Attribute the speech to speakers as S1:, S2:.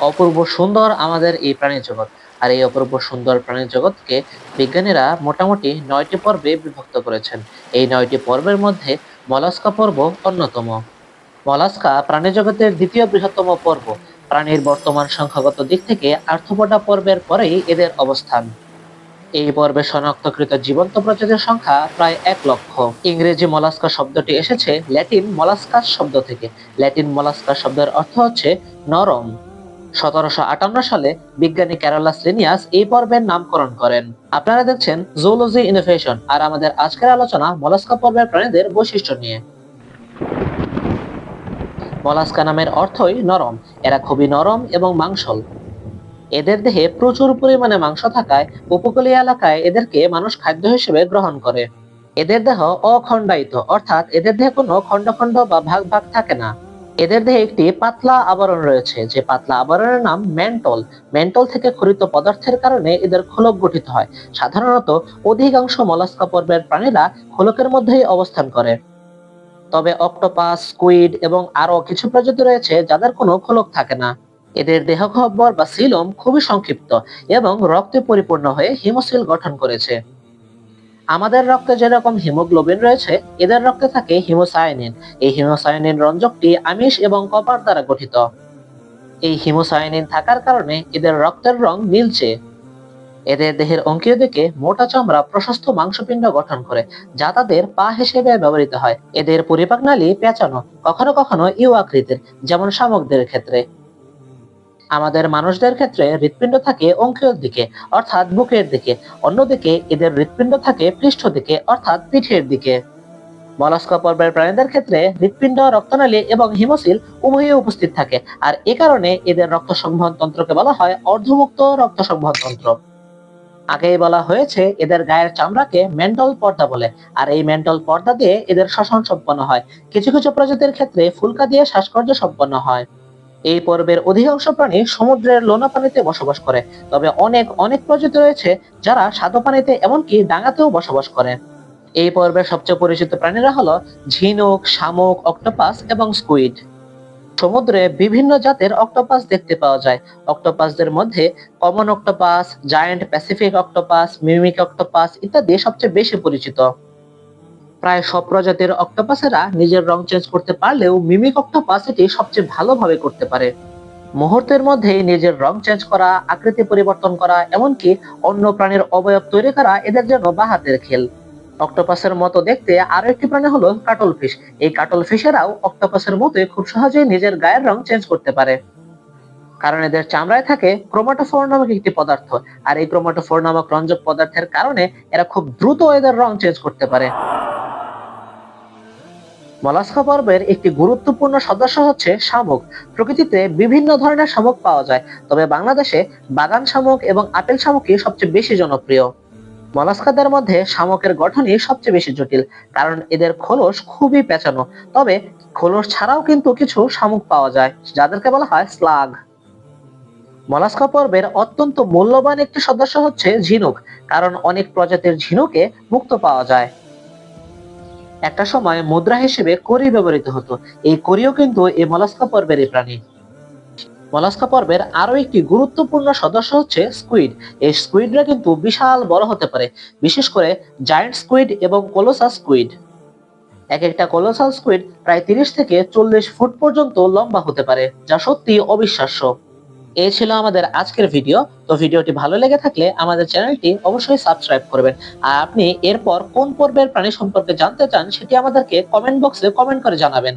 S1: অপূর্ব সুন্দর আমাদের এই প্রাণী জগৎ। আর এই অপূর্ব সুন্দর প্রাণী জগৎকে বিজ্ঞানীরা মোটামুটি নয়টি পর্বে বিভক্ত করেছেন। এই নয়টি পর্বের মধ্যে মলাস্কা পর্ব অন্যতম। মলাস্কা প্রাণী জগতের দ্বিতীয় বৃহত্তম পর্ব। প্রাণীর বর্তমান সংখ্যাগত দিক থেকে আর্থপোডা পর্বের পরেই এদের অবস্থান। এই পর্বে শনাক্তকৃত জীবন্ত প্রজাতির সংখ্যা প্রায় এক লক্ষ। ইংরেজি মলাস্কা শব্দটি এসেছে ল্যাটিন মলাস্কাস শব্দ থেকে। ল্যাটিন মলাস্কা শব্দের অর্থ হচ্ছে নরম। সতেরোশো আটান্ন সালে বিজ্ঞানী ক্যারোলাস লিনিয়াস এই পর্বের নামকরণ করেন। আপনারা দেখছেন জুলজি ইনোভেশন আর আমাদের আজকের আলোচনা মলাস্কা পর্বের প্রাণীদের বৈশিষ্ট্য নিয়ে। মলাস্কা নামের অর্থই নরম, এরা খুবই নরম এবং মাংসল। এদের দেহে প্রচুর পরিমাণে মাংস থাকায় উপকূলীয় এলাকায় এদেরকে মানুষ খাদ্য হিসেবে গ্রহণ করে। এদের দেহ অখণ্ডায়িত অর্থাৎ এদের দেহে কোনো খণ্ড খণ্ড বা ভাগ ভাগ থাকে না। এদের দেহে একটি পাতলা আবরণ রয়েছে, যে পাতলা আবরণের নাম মেন্টল। মেন্টল থেকে খরিত পদার্থের কারণে এদের খোলক গঠিত হয়। সাধারণত অধিকাংশ মলাস্কা পর্বের প্রাণীরা খোলকের মধ্যেই অবস্থান করে। তবে অক্টোপাস, স্কুইড এবং আরও কিছু প্রজাতি রয়েছে যাদের কোনো খোলক থাকে না। এদের দেহগহ্বর বা সিলম খুবই সংক্ষিপ্ত এবং রক্তে পরিপূর্ণ হয়ে হিমোসিল গঠন করেছে। আমাদের রক্তে যেরকম হিমোগ্লোবিন রয়েছে, এদের রক্তে থাকে হিমোসায়ানিন। এই হিমোসায়ানিন রঞ্জকটি আমিষ এবং কপার দ্বারা গঠিত। এই হিমোসায়ানিন থাকার কারণে এদের রক্তের রং নীলচে এদের দেহের অঙ্কীয় দিকে মোটা চামড়া প্রশস্ত মাংসপিণ্ড গঠন করে, যা তাদের পা হিসেবে ব্যবহৃত হয়। এদের পরিপাক নালী পেঁচানো, কখনো কখনো ইউ আকৃতির যেমন শামুকদের ক্ষেত্রে। আমাদের মানুষদের ক্ষেত্রে হৃৎপিণ্ড থাকে অঙ্কীয় দিকে, অর্থাৎ বুকের দিকে। অন্যদিকে এদের হৃৎপিণ্ড থাকে পৃষ্ঠ দিকে অর্থাৎ পিঠের দিকে। মলাস্ক পর্বের প্রাণীদের ক্ষেত্রে হৃৎপিণ্ড, রক্তনালী এবং হিমোসিল উভয়ে উপস্থিত থাকে। আর এ কারণে এদের রক্ত সংবহন তন্ত্রকে বলা হয় অর্ধমুক্ত রক্ত সংবহন তন্ত্র। আগেই বলা হয়েছে, এদের গায়ের চামড়াকে মেন্টল পর্দা বলে। আর এই মেন্টল পর্দা দিয়ে এদের শ্বসন সম্পন্ন হয়। কিছু কিছু প্রজাতির ক্ষেত্রে ফুলকা দিয়ে শ্বাসকর্য সম্পন্ন হয়। এই পর্বের অধিকাংশ প্রাণী সমুদ্রের লোনা পানিতে বসবাস করে। তবে অনেক অনেক প্রজাতি রয়েছে যারা স্বাদু পানিতে এমনকি ডাঙাতেও বসবাস করে। এই পর্বের সবচেয়ে পরিচিত প্রাণীরা হলো ঝিনুক, শামুক, অক্টোপাস এবং স্কুইড। সমুদ্রে বিভিন্ন জাতের অক্টোপাস দেখতে পাওয়া যায়। অক্টোপাসদের মধ্যে common octopus, giant pacific octopus, mimic octopus ইত্যাদি সবচেয়ে বেশি পরিচিত। প্রায় সব প্রজাতির অক্টোপাসেরা নিজের রং চেঞ্জ করতে পারলেও মিমিক অক্টোপাস এটি সবচেয়ে ভালোভাবে করতে পারে। মুহূর্তের মধ্যেই নিজের রং চেঞ্জ করা, আকৃতি পরিবর্তন করা, এমনকি অন্য প্রাণীর অবয়ব তৈরি করা এদের জন্য বাহাতের খেল। অক্টোপাসের মতো দেখতে আরও একটি প্রাণী হলো কাটল ফিশ এই কাটল ফিশেরাও অক্টোপাসের মতোই খুব সহজেই নিজের গায়ের রং চেঞ্জ করতে পারে। কারণ এদের চামড়ায় থাকে ক্রোমাটোফোর নামক একটি পদার্থ, আর এই ক্রোমাটোফোর নামক রঞ্জক পদার্থের কারণে এরা খুব দ্রুত এদের রং চেঞ্জ করতে পারে। মলাস্কা পর্বের একটি গুরুত্বপূর্ণ সদস্য হচ্ছে শামুক। প্রকৃতিতে বিভিন্ন ধরনের শামুক পাওয়া যায়, তবে বাংলাদেশে বাগান শামুক এবং আপেল শামুকই সবচেয়ে বেশি জনপ্রিয়। মলাস্কাদের মধ্যে শামুকের গঠনই সবচেয়ে বেশি জটিল, কারণ এদের খোলস খুবই পেঁচানো, তবে খোলস ছাড়াও কিন্তু কিছু শামুক পাওয়া যায়, যাদেরকে বলা হয় স্লাগ। মলাস্কা পর্বের অত্যন্ত মূল্যবান একটি সদস্য হচ্ছে ঝিনুক, কারণ অনেক প্রজাতির ঝিনুকে মুক্ত পাওয়া যায়। একটা সময় মুদ্রা হিসেবে করি ব্যবহৃত হতো। এই করিও কিন্তু এই মলাস্কা পর্বেরই প্রাণী। মলাস্কা পর্বের আরও একটি গুরুত্বপূর্ণ সদস্য হচ্ছে স্কুইড। এই স্কুইডরা কিন্তু বিশাল বড় হতে পারে, বিশেষ করে জায়ান্ট স্কুইড এবং কোলোসাস স্কুইড। এক একটা কোলোসাল স্কুইড প্রায় তিরিশ থেকে চল্লিশ ফুট পর্যন্ত লম্বা হতে পারে, যা সত্যি অবিশ্বাস্য। এই ছিল আমাদের আজকের ভিডিও তো ভিডিওটি ভালো লেগে থাকলে আমাদের চ্যানেলটি অবশ্যই সাবস্ক্রাইব করবেন। আর আপনি এরপর কোন পর্বের প্রাণী সম্পর্কে জানতে চান, সেটি আমাদেরকে কমেন্ট বক্সে কমেন্ট করে জানাবেন।